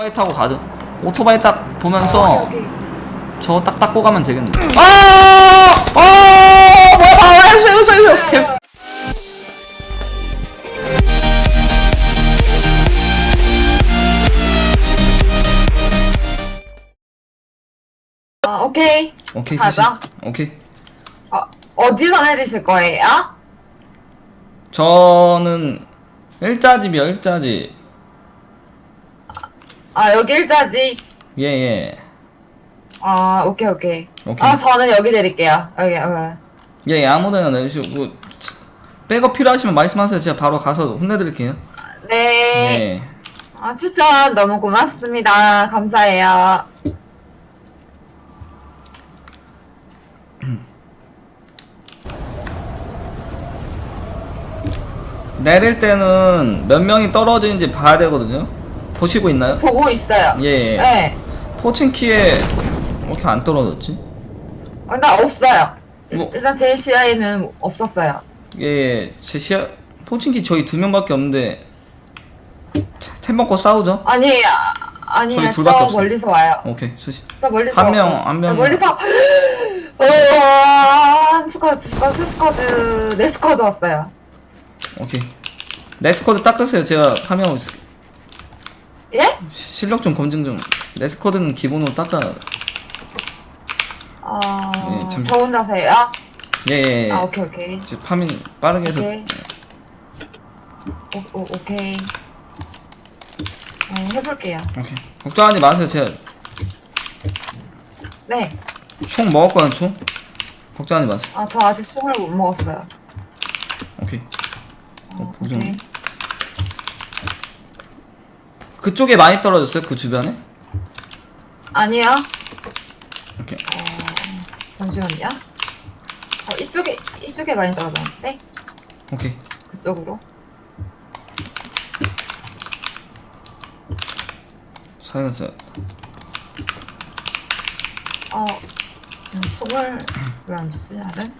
오토바이 타고 가자. 오토바이 딱 보면서 여기. 저거 딱 닦고 가면 되겠네. 아! 아! 뭐야? 아, 해주세요, 해주세요, 해주세요. 아, 오케이. 오케이, 가자. 오케이. 어, 어디서 내리실 거예요? 저는 일자집이요, 일자집. 아, 여기 일자지. 예, 예. 아, 오케이, 오케이. 오케이. 아, 저는 여기 내릴게요. 여기, 여기. 예, 예, 아무 데나 내리시고 뭐, 백업 필요하시면 말씀하세요. 제가 바로 가서 혼내드릴게요. 네. 예. 아, 추천 너무 고맙습니다. 감사해요. 내릴 때는 몇 명이 떨어지는지 봐야 되거든요. 보시고 있나요? 보고 있어요. 예, 예. 네. 포칭키에 왜 이렇게 안 떨어졌지? 어, 나 없어요. 뭐- 일단 제 시야에는 없었어요. 예, 예. 제 시야, 포칭키 저희 두 명밖에 없는데, 템 먹고 싸우죠? 아니, 아, 아니에요. 저희 저 둘밖에 없어요. 멀리서 와요. 오케이, 수시. 저 멀리서. 한 명, 와요. 한 명. 저 멀리서. 어, 한 스쿼드, 두 스쿼드, 세 스쿼드, 네 스쿼드 왔어요. 오케이. 레스코드 닦으세요. 제가 파밍하고 있을게요. 예? 시- 실력 좀 검증 좀. 레스코드는 기본으로 닦아. 어, 예, 참- 저 혼자서요? 예, 예, 예. 아, 오케이, 오케이. 이제 파밍 빠르게 해서. 오케이. 오, 오, 오케이. 네, 해볼게요. 오케이. 걱정하지 마세요. 제가 네. 총 먹었거든, 총. 걱정하지 마세요. 아, 저 아직 총을 못 먹었어요. 오케이. 어, 보정. 오케이. 그쪽에 많이 떨어졌어요? 그 주변에? 아니요. 오케이. 잠시만요. 어, 이쪽에, 이쪽에 많이 떨어졌는데? 오케이. 그쪽으로. 사연했어요. 어, 지금 총을 왜 안 주지, 나를?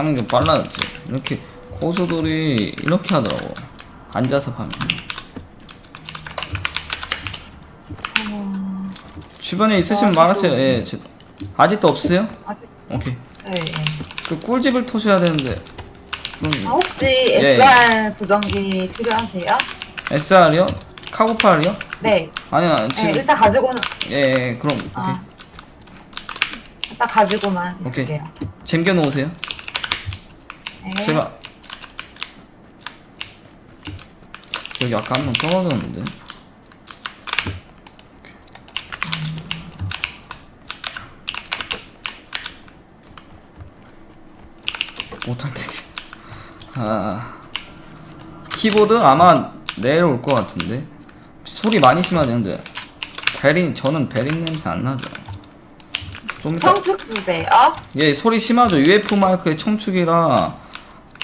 파는 게 빨라졌지. 이렇게 고수들이 이렇게 하더라고. 앉아서. 어, 주변에 있으시면 아, 말하세요. 예, 제- 아직도 없으세요? 아직, 오케이. 네. 네. 그 꿀집을 터셔야 되는데. 그럼 아, 혹시 예. SR 부정기 필요하세요? SR이요? 카고팔이요? 네. 아니야 네, 지금 일단 가지고는, 예, 예 그럼 오케이. 아. 일단 가지고만 오케이. 있을게요. 잼겨 놓으세요. 네. 제가 여기 아까 한명 떨어졌는데. 때. 아 키보드 아마 내일 올 것 같은데 소리 많이 심하대는데 베린 저는 베린 냄새 안 나죠. 좀 청축 주세요. 예 소리 심하죠. UF 마이크의 청축이라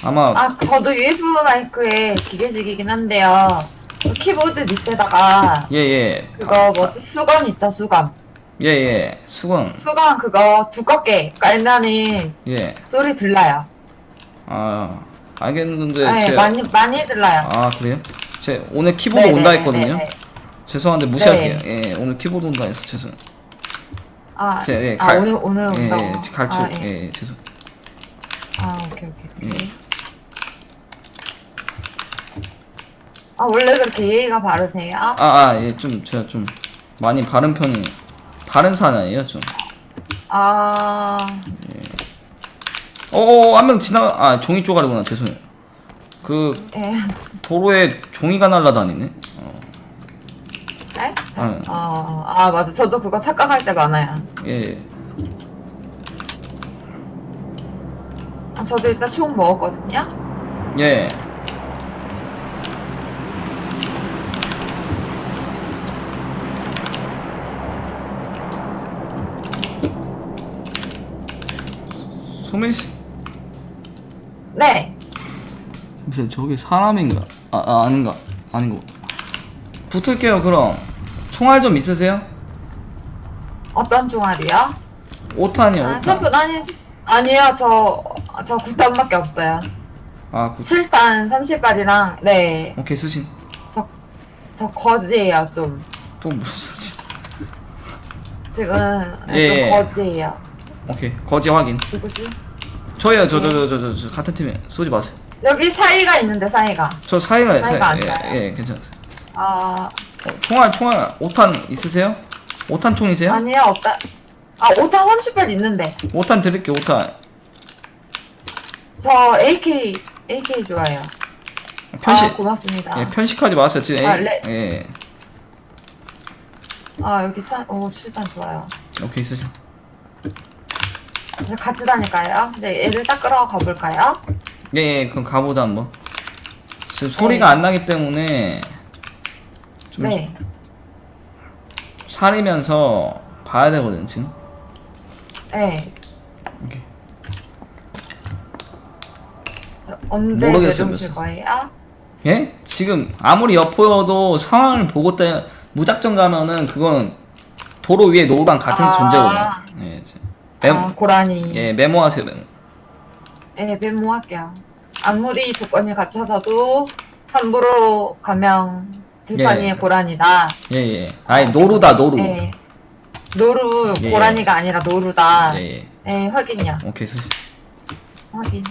아마 아, 저도 UF 마이크의 기계식이긴 한데요. 그 키보드 밑에다가 예예 그거 뭐지 수건 있죠 수건. 예예 수건 수건 그거 두껍게 깔면은 예 소리 들려요. 아 알겠는데 네, 제 많이 많이 들려요. 아 그래요? 제 오늘 키보드 네, 온다 네, 했거든요. 네, 네. 죄송한데 무시할게요. 예 오늘 키보드 온다 해서 죄송. 아, 제, 예, 아 갈- 오늘 오늘 예, 온다고. 예 갈줄 아, 예. 예, 예 죄송. 아 오케이 오케이 오케이. 아 원래 그렇게 예의가 바르세요? 아 아 예 좀 제가 좀 많이 바른 편이 바른 사나이에요 좀. 아 어한 명 지나 아 종이 쪼가리구나 죄송해요. 그 예. 도로에 종이가 날라다니네. 어, 네? 아, 아, 아 맞아 저도 그거 착각할 때 많아요. 예. 아, 저도 일단 총 먹었거든요. 예. 소민 씨, 네. 잠시만 저기 사람인가? 아, 아 아닌가? 아닌 거. 붙을게요 그럼. 총알 좀 있으세요? 어떤 종알이요? 5탄이요. 아, 5탄. 셰프 아니 아니요 저 아, 저 9단밖에 없어요. 아 그, 7단 30발이랑 네. 오케이 수신 저, 저 거지예요, 좀. 또 무슨 수신 지금 예, 좀 예. 거지예요. 오케이 거지 확인 누구지? 저예요 저 저 저 저 저 같은 팀에 쏘지 마세요 여기 사이가 있는데 사이가. 저 사이가 사이가 안 예. 예 괜찮았어요 아 어, 총알 총알 5탄 있으세요? 5탄 총이세요? 아니요 없다. 아 5탄 30발 있는데 5탄 드릴게요 5탄 저 AK AK 좋아요. 편식 아 고맙습니다. 예, 편식하지 마세요 지금 아, 레- 예 아 여기 산오 7단 좋아요. 오케이 쓰죠 이제 같이 다닐까요? 이제 애를 딱 끌어 가볼까요? 예, 예 그럼 가보자 한번 지금 소리가 네. 안 나기 때문에 좀 네. 사리면서 봐야 되거든 지금 네. 오케이 저 언제 모르겠어요, 내려오실 거예요? 예? 지금 아무리 여포여도 상황을 보고 때 무작정 가면은 그건 도로 위에 노루랑 같은 아. 존재거든요. 메모, 아 고라니. 예 메모하세요 메모 네, 메모할게요. 아무리 조건이 갖춰져도 함부로 가면 들판이의 예. 고라니다. 예 예 아니 노루다 노루 네. 노루 예. 고라니가 아니라 노루다. 예예 네, 확인요. 오케이 쓰시 확인.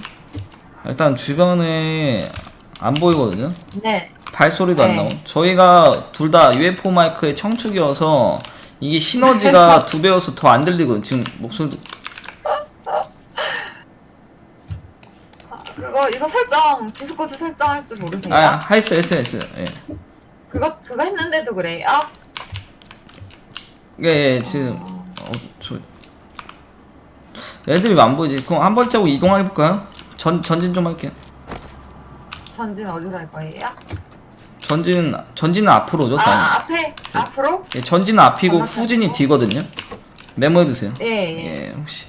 일단 주변에 안 보이거든요 네. 발소리도 안 네. 나고 저희가 둘 다 UFO 마이크의 청축이어서 이게 시너지가 두 배여서 더 안 들리거든 지금 목소리도 아, 그거 이거 설정 디스코드 설정할 줄 모르세요? 아 하이스 했어요 예. 그거 그거 했는데도 그래요? 예, 예 지금 어, 저 애들이 안 보이지 그럼 한 발자국 이동해 볼까요? 전 전진 좀 할게요 전진 어디로 할 거예요? 전진 전진은 앞으로죠 아 당연히 앞에 앞으로? 예, 전진은 앞이고? 후진이 뒤거든요 메모해 두세요 예, 예. 예 혹시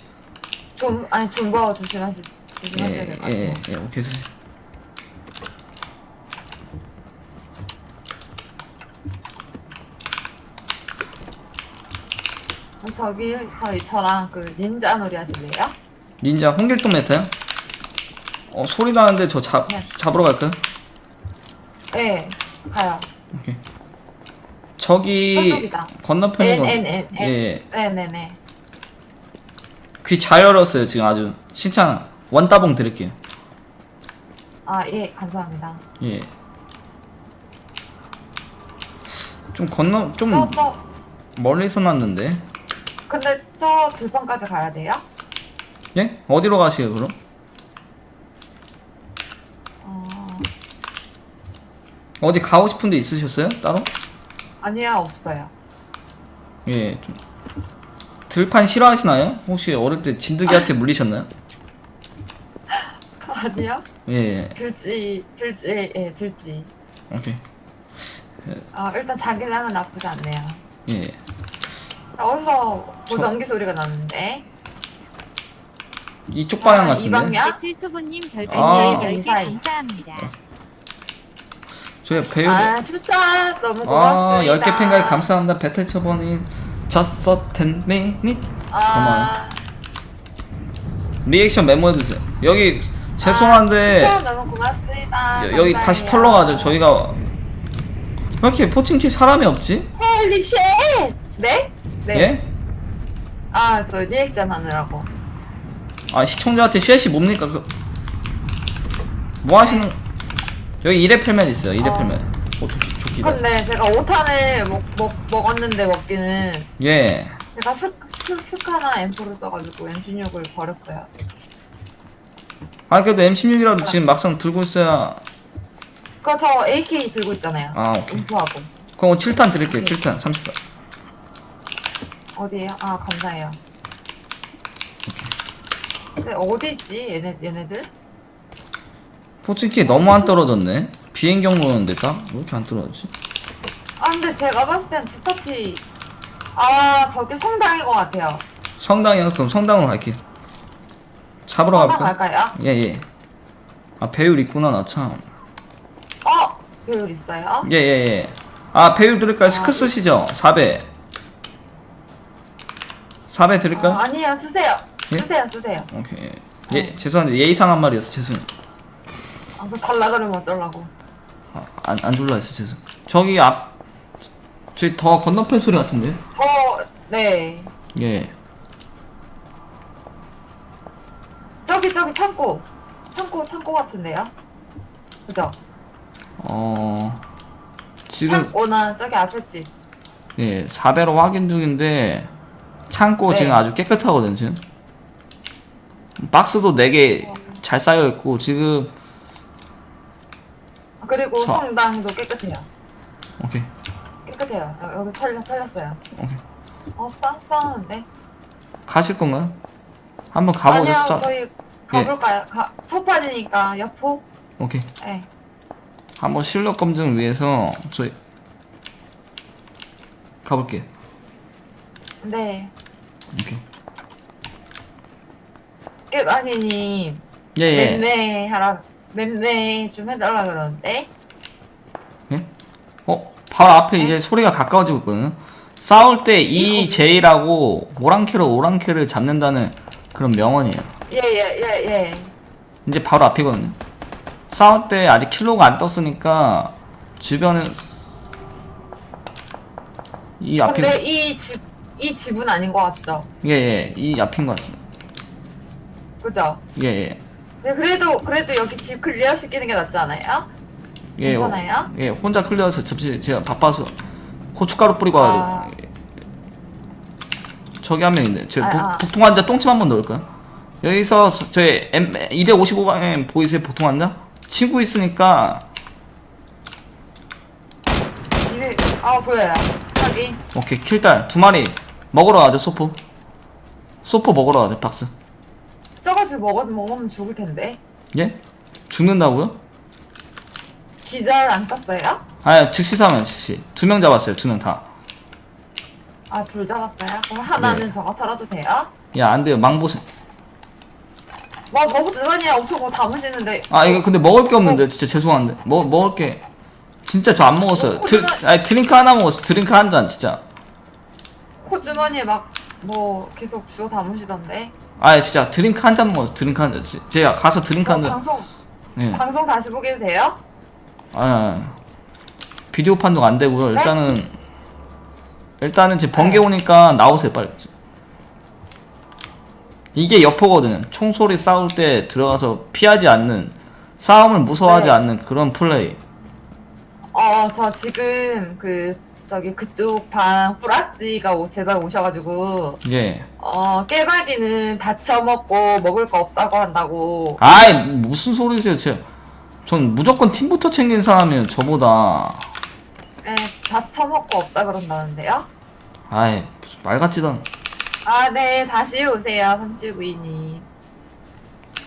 좀 아니 존버 조심하시 조심하셔야 될 것 같아요. 예예예 예, 오케이 쓰세요 어, 저기 저희 저랑 그 닌자 놀이 하실래요? 닌자 홍길동 메타요? 어 소리 나는데 저 잡, 네. 잡으러 갈까요? 네, 가요. 오케이 저기 저쪽이다. 건너편인 N 거 N N N. 예. 네, 네, 네. 귀 잘 열었어요 지금 아주 칭찬 원따봉 드릴게요 아, 예, 감사합니다. 예. 좀 건너 좀 저, 저, 멀리서 났는데 근데 저 들판까지 가야 돼요? 예? 어디로 가시게요 그럼? 어, 어디 가고 싶은 데 있으셨어요? 따로? 아니요, 없어요. 예. 좀 들판 싫어하시나요? 혹시 어릴 때 진드기한테 물리셨나요? 아니요? 예, 예. 들지, 들지, 예, 들지. 오케이. 아, 일단 자기장은 나쁘지 않네요. 예. 어디서 보정기 소리가 나는데? 이쪽 방향 아, 이 같은데. 방향? 배틀 초보님 아. 별풍선 10개 인사해. 감사합니다. 저희 배우 아, 진짜 너무 아, 고맙습니다. 10개 팬가입 감사합니다. 배틀 초보님. just a 10 minute. 아, 리액션 메모해두세요. 여기, 죄송한데, 아, 진짜 너무 고맙습니다. 여, 여기 다시 감사해요. 털러 가죠. 저희가. 왜 이렇게 포칭키 사람이 없지? 홀리 쉣! 네? 네. 예? 아, 저 리액션 하느라고. 아, 시청자한테 쉐시 뭡니까? 그, 뭐 하시는, 여기 1회 펠면 있어요. 1회 어. 좋기, 좋기다. 근데 제가 5탄을 먹, 먹, 먹었는데 먹기는 예. 제가 스, 스, 스카나 M4를 써가지고 M16을 버렸어요. 아, 그래도 M16이라도 지금 막상 들고 있어야. 그거 저 AK 들고 있잖아요. 아, 오케이. 인프하고. 그럼 7탄 드릴게요. 네. 7탄. 30단. 어디에요? 아, 감사해요. 근데 어디 있지? 얘네, 얘네들? 포칭키 너무 안 떨어졌네. 비행 경로는데 딱? 왜 이렇게 안 떨어졌지? 아, 근데 제가 봤을 땐 두 파티. 아, 저기 성당인 것 같아요. 성당이요? 그럼 성당으로 갈게요. 잡으러 성당 가볼까? 갈까요? 예, 예. 아, 배율 있구나, 나 참. 어? 배율 있어요? 예, 예, 예. 아, 배율 드릴까요? 아, 스크 쓰시죠? 4배. 4배 드릴까요? 어, 아니에요, 쓰세요. 예? 쓰세요, 쓰세요. 오케이. 예 죄송한데 예의상 한 말이었어 죄송 아, 그 달라 그러면 어쩌려고. 아, 안, 안 졸라 했어 죄송 저기 앞 저기 더 건너편 소리 같은데 더, 네. 예 저기, 저기 창고. 창고, 창고 같은데요? 그죠? 어 지금 창고나 저기 앞에 집. 예 4배로 확인 중인데 창고 네. 지금 아주 깨끗하거든 지금 박스도 4개 잘 쌓여 있고 지금 아, 그리고 저- 성당도 깨끗해요. 오케이 깨끗해요. 여- 여기 털려, 털렸어요. 오케이 어, 싸, 싸우는데? 가실 건가요? 한번 가보죠 아니요, 싸- 저희 가볼까요? 가, 첫 판이니까 여포? 오케이 네. 한번 실력 검증을 위해서 저희 가볼게요 네. 오케이 깨방이님, 예예 맵네 하라, 맵네 좀 해달라 그러는데? 예? 어? 바로 앞에 이제 소리가 가까워지고 있거든요. 싸울 때 EJ라고 오랑캐로 오랑캐를 잡는다는 그런 명언이에요. 예, 예, 예, 예. 이제 바로 앞이거든요. 싸울 때 아직 킬로가 안 떴으니까 주변에 이 앞이 근데 이 집, 이 집은 아닌 것 같죠? 예예 이 앞인 것 같아요. 그죠? 예예 그래도, 그래도 여기 집 클리어 시키는 게 낫지 않아요? 예, 괜찮아요? 예 혼자 클리어서 접시 제가 바빠서 고춧가루 뿌리고 와가지고 아. 예. 저기 한 명 있네. 저 아, 복, 아. 환자 똥침 한 번 넣을까요? 여기서 서- 저희 M 255방에 보이세요 복통 환자? 친구 있으니까 이게, 아, 보여요. 확인. 오케이 킬달 두 마리 먹으러 가죠 소포. 소포 먹으러 가죠 박스. 지금 먹어, 먹으면 죽을 텐데. 예? 죽는다고요? 기절 안 떴어요? 아 즉시 사면 즉시 두 명 잡았어요 두 명 다. 아, 둘 잡았어요? 그럼 하나는 네. 저거 털어도 돼요? 야 안 돼요 망보세. 와, 먹어주더니 엄청 뭐 담으시는데. 아 이거 근데 먹을 게 없는데 진짜 죄송한데 뭐 먹을 게 진짜 저 안 먹었어요. 드, 아니 드링크 하나 먹었어 드링크 한 잔 진짜. 호주머니에 막, 뭐, 계속 주워 담으시던데. 아 진짜 드링크 한 잔 먹었어 드링크 한 잔. 지- 제가 가서 드링크 어, 한 잔. 방송, 예. 방송 다시 보게 돼요? 아, 아 비디오 판독 안 되고요. 네? 일단은 일단은 지금 번개 오니까 나오세요 빨리. 이게 여포거든요. 총소리 싸울 때 들어가서 피하지 않는 싸움을 무서워하지 네. 않는 그런 플레이. 어, 저 지금 그 저기 그쪽 방 뿌락지가 오, 제발 오셔가지고 예. 어 깨박이는 다쳐 먹고 먹을 거 없다고 한다고. 아이 무슨 소리세요, 제가. 전 무조건 팀부터 챙긴 사람이에요. 저보다. 예, 다쳐 먹고 없다 그런다는데요? 아이 무슨 말 같지도 않. 아, 네, 다시 오세요, 삼칠구이님.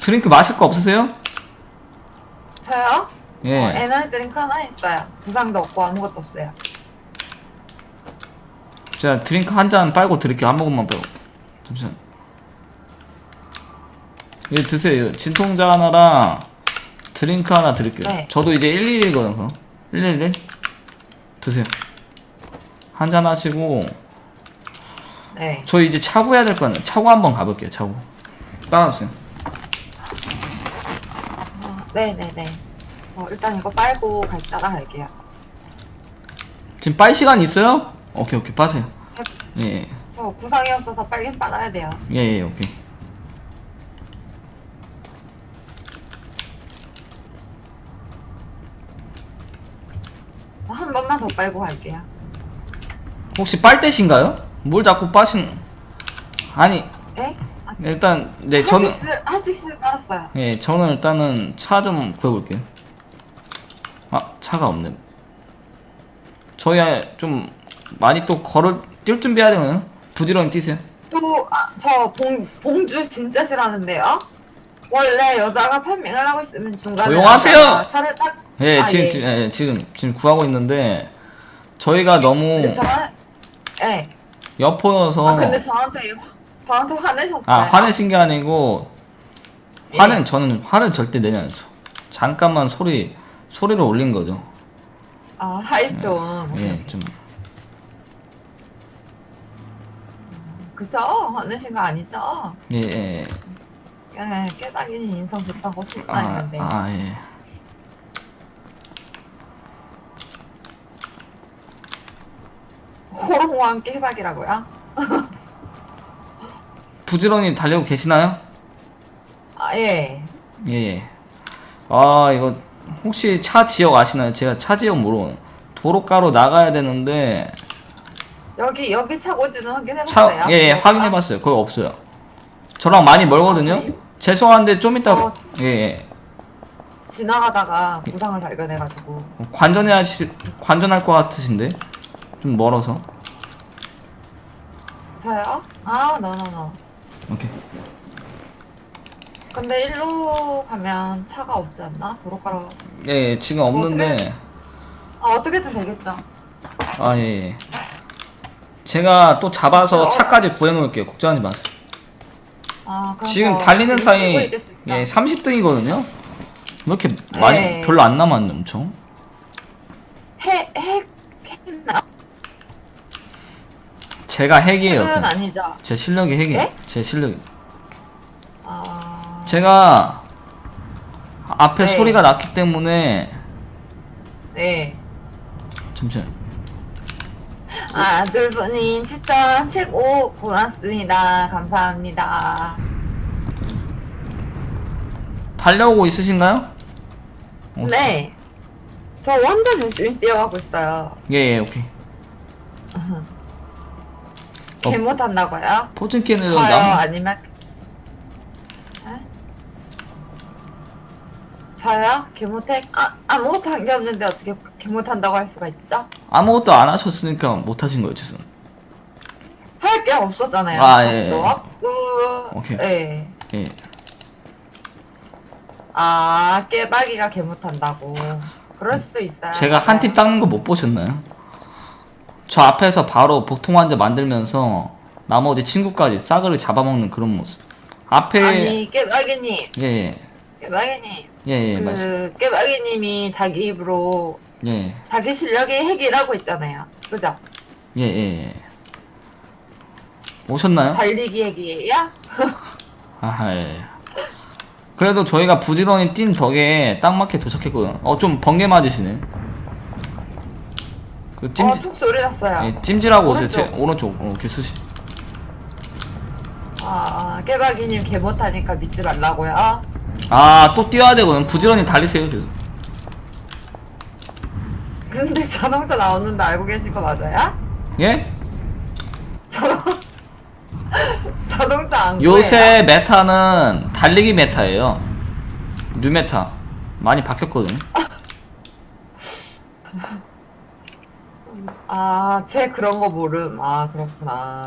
드링크 마실 거 없으세요? 저요? 예. 어, 에너지 드링크 하나 있어요. 부상도 없고 아무것도 없어요. 제가 드링크 한 잔 빨고 드릴게요. 한 모금만 빼고. 잠시만. 예, 드세요. 진통제 하나랑 드링크 하나 드릴게요. 네. 저도 이제 111이거든요. 그럼. 111? 드세요. 한 잔 하시고, 네. 저 이제 차고 해야 될거 아니에요. 차고 한번 가볼게요, 차고. 따라주세요. 어, 네, 네, 네. 저 일단 이거 빨고 갈 따라갈게요. 지금 빨 시간 있어요? 오케이, 오케이, 빠세요. 예, 예, 저 구상이 없어서 빨리 빨아야 돼요. 예, 예, 오케이. 한 번만 더 빨고 갈게요. 혹시 빨대신가요? 뭘 자꾸 빠신, 아니, 네? 아, 일단, 네, 저는. 하식스, 하식스 빨았어요. 예, 저는 일단은 차 좀 구해 볼게요. 아, 차가 없네. 저희 좀 많이 또 걸을 뛸 준비해야 되거든요. 부지런히 뛰세요. 또, 아, 저 봉, 봉주 진짜 싫어하는데요? 원래 여자가 판명을 하고 있으면 중간에 조용하세요! 남자가 차를 딱 예, 아, 지금, 예. 지금, 예, 지금 지금 구하고 있는데 저희가 너무 근데 예. 여포여서 아 근데 저한테 저한테 화내셨어요. 아, 화내신 게 아니고 화는 저는 화를 절대 내지 않죠. 잠깐만 소리 소리를 올린 거죠. 아 하이톤. 예, 좀 그죠? 화내신 거 아니죠? 예, 예. 예, 깨박이는 인성 좋다고 아, 나는데. 아 예. 호롱왕 깨박이라고요? 부지런히 달리고 계시나요? 아, 예. 예, 예. 아, 이거 혹시 차 지역 아시나요? 제가 차 지역 모르고 도로가로 나가야 되는데 여기, 여기 차고지는 확인해봤어요? 차, 예, 예, 확인해봤어요. 거기 없어요. 저랑 많이 멀거든요. 아? 죄송한데 좀 이따 저- 예, 예. 지나가다가 구상을 발견해가지고. 관전해야 시, 관전할 것 같으신데 좀 멀어서. 저요? 아, 너너너. 오케이. 근데 일로 가면 차가 없지 않나? 도로가로. 예, 예 지금 없는데 아, 어떻게든 되겠죠. 아, 예, 예. 제가 또 잡아서 어. 차까지 구해놓을게요. 걱정하지 마세요. 아, 그럼 지금 저 달리는 지금 사이 있겠습니다. 예 30등이거든요. 왜 이렇게 많이 네. 별로 안 남았네 엄청. 핵, 핵, 핵나? 제가 핵이에요. 그냥. 아니죠. 제 실력이 핵이에요. 네? 제 실력. 아, 제가 앞에 네. 소리가 났기 때문에 네. 잠시만. 아, 둘분님 추천 최고 고맙습니다. 감사합니다. 달려오고 있으신가요? 어, 네. 저 완전 열심히 뛰어가고 있어요. 예, 예, 오케이. 개 못 한다고요? 포즌키는 저요? 남 아니면 에? 저요? 개 못해? 아, 아무것도 한 게 없는데 어떻게 개 못한다고 할 수가 있죠? 아무것도 안 하셨으니까 못 하신 거예요, 지금. 할 게 없었잖아요. 아, 예, 예. 도 없고. 오케이. 예. 예. 아, 깨박이가 개 못한다고. 그럴 수도 있어요. 제가 한 팀 닦는 거 못 보셨나요? 저 앞에서 바로 복통 환자 만들면서 나머지 친구까지 싸그리 잡아먹는 그런 모습. 앞에 아니, 깨박이님. 예, 예. 깨박이님. 예, 예, 맞습니다. 그, 깨박이님이 자기 입으로 예, 자기 실력이 핵이라고 했잖아요. 그죠? 예, 예, 예. 오셨나요? 달리기 핵이에요? 아, 예. 그래도 저희가 부지런히 뛴 덕에 딱 맞게 도착했거든. 어, 좀 번개 맞으시네. 그 찜, 어, 툭 소리 났어요. 예, 찜질하고 오세요. 제 오른쪽. 오른쪽, 어, 개수시. 아, 깨박이님 개 못하니까 믿지 말라고요. 아, 또 뛰어야 되거든. 부지런히 달리세요. 계속. 근데 자동차 나오는데 알고 계신 거 맞아요? 예? 자동 자동차 안 요새 메타는 달리기 메타예요. 뉴 메타. 많이 바뀌었거든요. 아, 쟤 그런 거 모름. 아, 그렇구나.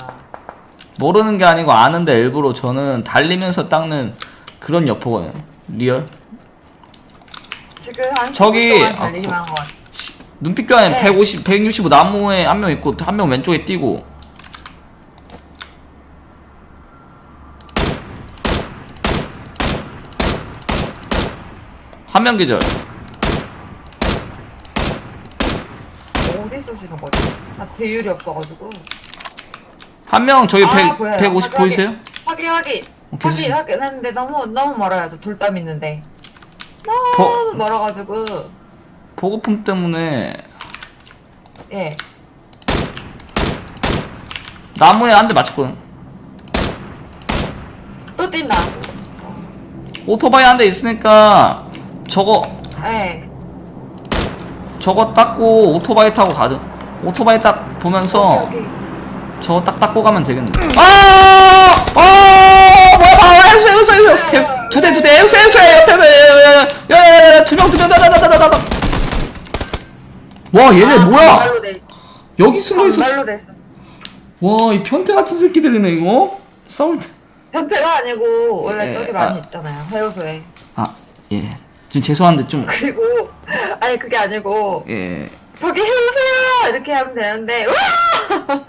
모르는 게 아니고 아는데 일부러 저는 달리면서 닦는 그런 여포거든요. 리얼. 지금 한 10분 저기, 동안 아, 달리기만 한것 같아. 눈빛 교환에 네. 150, 165 나무에 한 명 있고 한 명 왼쪽에 뛰고. 한 명 계절. 어디 쏘시는 거지? 나 배율이 없어가지고. 한 명 저기 아, 100, 보여요. 150 확인, 보이세요? 확인, 확인. 오케이, 확인, 수시. 확인 했는데 너무, 너무 멀어요. 저 돌담 있는데. 너무 멀어가지고. 보고품 때문에 예. 나무에 한 대 맞췄거든. 또 뛴다. 오토바이 한 대 있으니까 저거 예. 저거 닦고 오토바이 타고 가죠. 오토바이 딱 보면서 여기, 여기. 저거 딱 닦고 가면 되겠네. 아! 아! 뭐야? 아, 해주세요, 해주세요, 해주세요. 두 대, 두 대, 해주세요, 해주세요. 옆에, 야, 야, 야, 야, 두 명, 두 명, 다다다다다다. 와, 얘네 아, 뭐야? 단발로 돼 있어. 여기 숨어 있어. 단발로 돼 있어. 와, 이 변태 같은 새끼들이네 이거. 싸울 때. 변태가 아니고 원래 예, 저기 많이 아. 있잖아요. 해우소에. 아, 예. 지금 죄송한데 좀, 그리고 아니 그게 아니고 예. 저기 해우소요 이렇게 하면 되는데 와!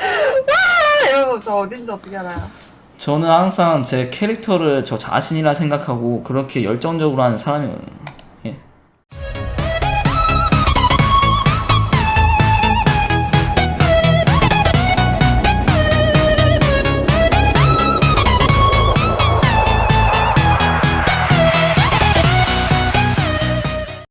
와! 이러고 저 어딘지 어떻게 알아요? 저는 항상 제 캐릭터를 저 자신이라 생각하고 그렇게 열정적으로 하는 사람이거든요.